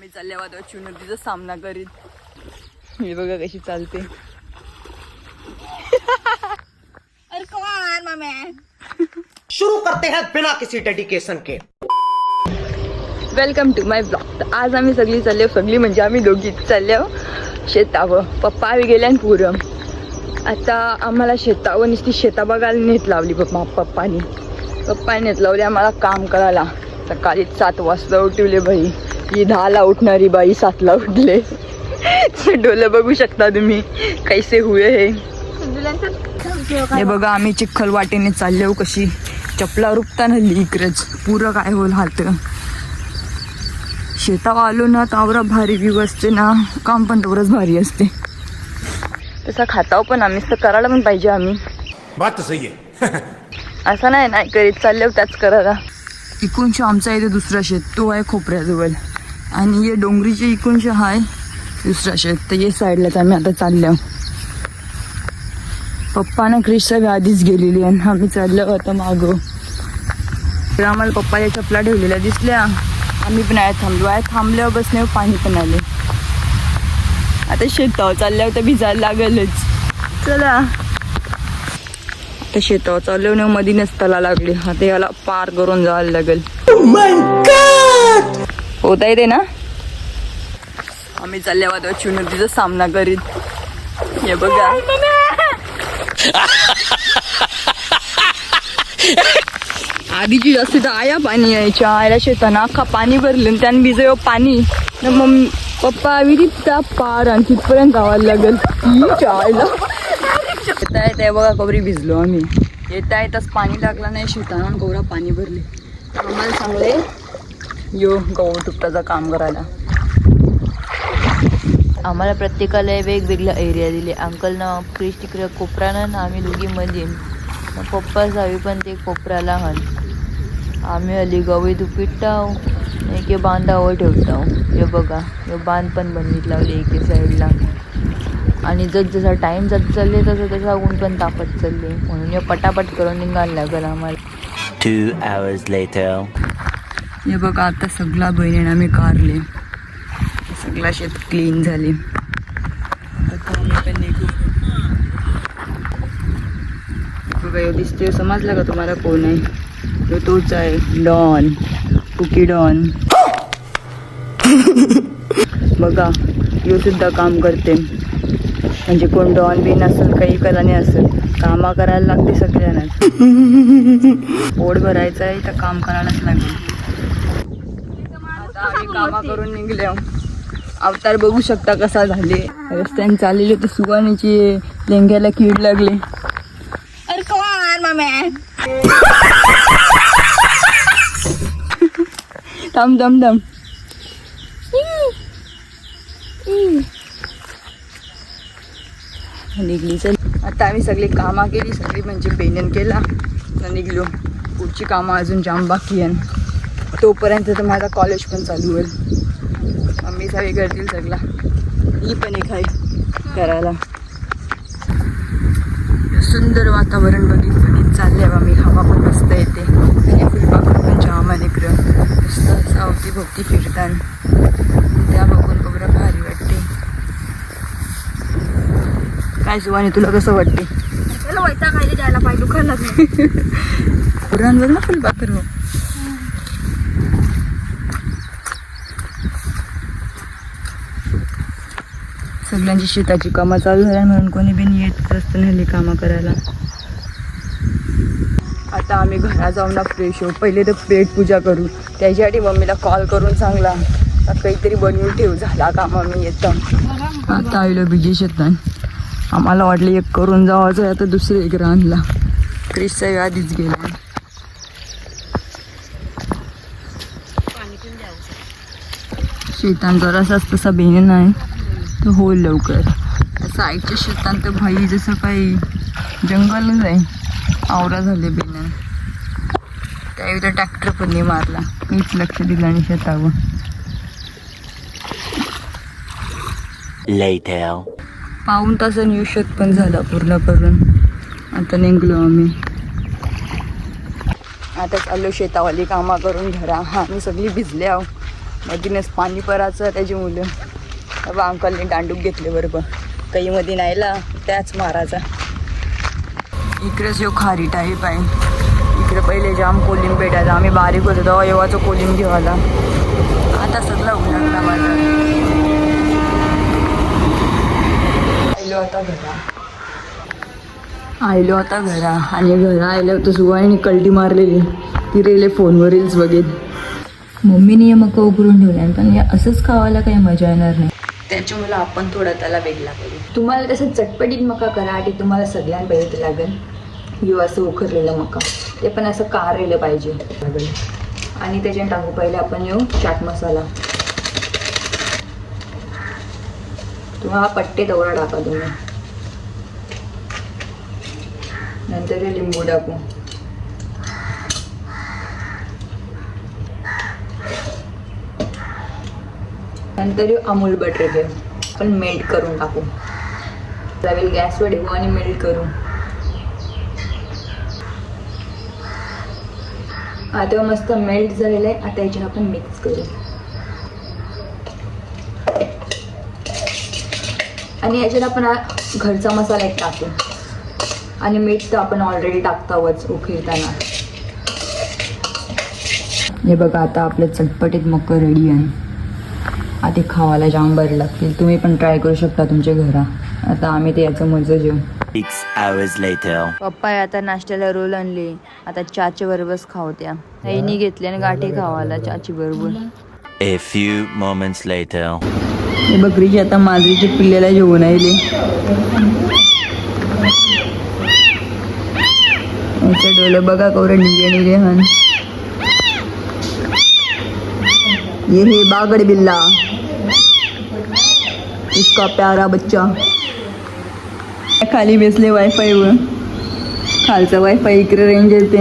आम्ही चालल्या वादळ चुनतीचा सामना करीत. हे बघा कशी चालते. अरे कोण मामे शुरू करते हैं बिना किसी डेडिकेशन के. वेलकम टू माय ब्लॉग आज आम्ही सगळी चालले सगळी म्हणजे आम्ही दोघीच चालल्या शेतावं पप्पा आम्ही गेल्या पुरम आता आम्हाला शेतावर नुसती शेता बघायला नेत लावली पप्पा पप्पानी. पप्पाने नेत लावली आम्हाला काम करायला. सकाळी सात वाजता उठवले बाई. ही दहाला उठणारी बाई सातला उठले. डोलं बघू शकता तुम्ही कैसे हुए हे. हे बघा आम्ही चिखल वाटेने चालले कशी चपला रुपताना इकडच पुरं काय होल हात. शेतावर आलो ना तावरा भारी व्यू असते ना काम पण तेवढंच भारी असते. तसा खाताव पण आम्ही तर करायला पण पाहिजे आम्ही. बात तो सही है असं नाही नाही करीत चालले त्याच करायला. इकूनशे आमचा इथे दुसरा शेत तो आहे खोपऱ्याजवळ. आणि हे डोंगरीचे इकूनशे हाय दुसरा शेत तर हे साईडलाच आम्ही आता चाललो. पप्पा ना क्रिशच्या आधीच गेलेली आणि आम्ही चाललो आता मागो. तर आम्हाला पप्पाच्या चपला ठेवलेल्या दिसल्या. आम्ही पण आहे थांबलो. आहे थांबल्यावर बसल्यावर पाणी पण आले. आता शेतावर चालल्यावर तर भिजायला लागेलच. चला. आता शेतावर चालल्यावर ना मध्ये नसताला लागले. आता याला पार करून जायला लागेल. Oh होता येते ना. आम्ही चालल्यावर आता चुनतीचा सामना करीत. हे बघा. आधीची जास्त तर आया पाणी यायच्या. आयला शेताना अख्खा पाणी भरलं त्यानं भिजव पाणी. मग पप्पा त्या पार आणि तिथपर्यंत गावायला लागेल. ती आयला येत आहे ते बघा कबरी भिजलो आम्ही. येत तस पाणी लागला नाही शेताना गौरा पाणी भरले. आम्हाला चांगले यो गहू तुपटाचं काम करायला. आम्हाला प्रत्येकाला वेगवेगळा एरिया दिले. अंकलनं क्रिश तिकडे कोपरानं ना आम्ही दोघी मध्ये पप्पा जावी पण ते कोपऱ्याला हन आम्ही हली गवई दुपिटाव एके बांधावर ठेवताव हे बघा हे बांध पण बनवीत लावले एके साईडला आणि जस जसा टाईम जात चालले तसं तसा ऊन पण तापत चालले. म्हणून हे पटापट करून निघायला लागेल आम्हाला. Two hours later. हे बघा आता सगळा बहिणीने आम्ही कारले. सगळा शेत क्लीन झाले. आता बघा ह्यो दिसतोय. का तुम्हाला कोण आहे? ह्यो तोच आहे. डॉन. Cookie Don. बघा यो सुद्धा काम करते. म्हणजे कोण डॉन बिन असेल काही कराने असेल. कामा करायला लागते सगळ्यांनाच. पोट भरायचं आहे तर काम करायलाच लागेल. आम्ही कामा करून निघले. अवतार बघू शकता कसा झाले. रस्त्याने चाललेले तर सुगाणीची लेंग्याला कीड लागली. अरे कोण मामे थांब थांब थांब निघली चल आता आम्ही सगळी कामा केली सगळी म्हणजे पेनन केला. निघलो. पुढची कामं अजून जाम बाकी आहे तोपर्यंत तर माझा कॉलेज पण चालू होईल. मम्मी सगळे करतील सगळा. मी पण एक आहे करायला. सुंदर वातावरण बघित बघित चालले आम्ही हवा पण मस्त येते. आणि फुलपाखरू पण जाम आहे इकडं. मस्त असं अवतीभोवती फिरतान. त्या बघून कबरा भारी वाटते. काय सुवाने तुला कसं वाटते? त्याला वैताग आली द्यायला पाहिजे दुखायला पुरांवर ना फुलपाखरू सगळ्यांची शेताची कामं चालू झाल्या म्हणून कोणी बिन येत असतं नाही कामं करायला. आता आम्ही घरा जाऊन ना फ्रेश होऊ. पहिले तर पेट पूजा करू. त्याच्यासाठी मम्मीला कॉल करून सांगला. काहीतरी बनवून ठेवू. झाला का मम्मी येतं आता आईलो बिजी शेतान आम्हाला वाटलं एक करून जावाचं आता दुसरं एक रानला. क्रिसचा आधीच गेला. शेतान जरासाच तसा बेन नाही. तर होईल लवकर साईडच्या शेतान तर भाई जसं काही जंगलच आहे. आवरा झाले बेन. त्यावेळी तर ट्रॅक्टर पण नाही मारला. काहीच लक्ष दिलं नाही शेतावर. पाऊन तासाने युषत पण झाला पूर्ण करून आता निघलो आम्ही. आता चाललो शेतावाली कामा करून घरा. हा आम्ही सगळी भिजले आहो मधीनच पाणी पराचं त्याची मुलं बाबा अंकलने दांडूक घेतले बरोबर. काही मध्ये नाहीला त्याच मारायचा इकडेच यो खारी टाईप आहे इकडे पहिले जाम कोलिंब भेटायचा आम्ही बारीक होतो तेव्हा येवाचं कोलिंब घेवायला. आता सगळा उलटला माझा. आयलो आता घरा. आयलो आता घरा. आणि घरा आयलो तर सुवाईने कल्टी मारलेली. ती रेले फोनवर रील्स बघेल. मम्मीने हे उकरून ठेवल्या पण हे असंच खावायला काही मजा येणार नाही. त्याच्यामुळे आपण थोडा त्याला वेगळा करू तुम्हाला तसं चटपटीत मका करासाठी तुम्हाला सगळ्यात पहिले लागेल. किंवा असं उखरलेलं मका. ते पण असं कारलेलं पाहिजे. लागेल. आणि त्याच्यात टाकू पहिले आपण येऊ चाट मसाला. तुम्हाला पट्टे दौरा टाका तुम्ही. नंतर लिंबू टाकू. नंतर अमूल बटर घेऊ. आपण मेल्ट करून टाकू. लावेल गॅसवर ठेवू आणि मेल्ट करू. आता मस्त मेल्ट झालेलं आहे. आता याच्यात आपण मिक्स करू. आणि याच्यात आपण घरचा मसाला एक टाकू. आणि मीठ तर आपण ऑलरेडी टाकतावच उखळताना हे बघा आता आपलं चटपटीत मक्क रेडी आहे. आता खावायला जाम बरं लागतील. तुम्ही पण ट्राय करू शकता तुमच्या घरा. आता आम्ही ते याचं मजा जेऊ Six hours later. पप्पा आता नाश्त्याला रोल आणले. आता चाच्या बरोबरच खावत्या आईनी घेतले आणि गाठी खावाला चाची बरोबर. A few moments later. हे बकरीची आता माजरीच्या पिल्ल्याला जेवण आले डोळे बघा कवरे निगे निगे हन. ये हे बागड बिल्ला. इसका प्यारा बच्चा। खाली बेसले वाईफाई वर खालचा वाईफाई इकडे रेंज येते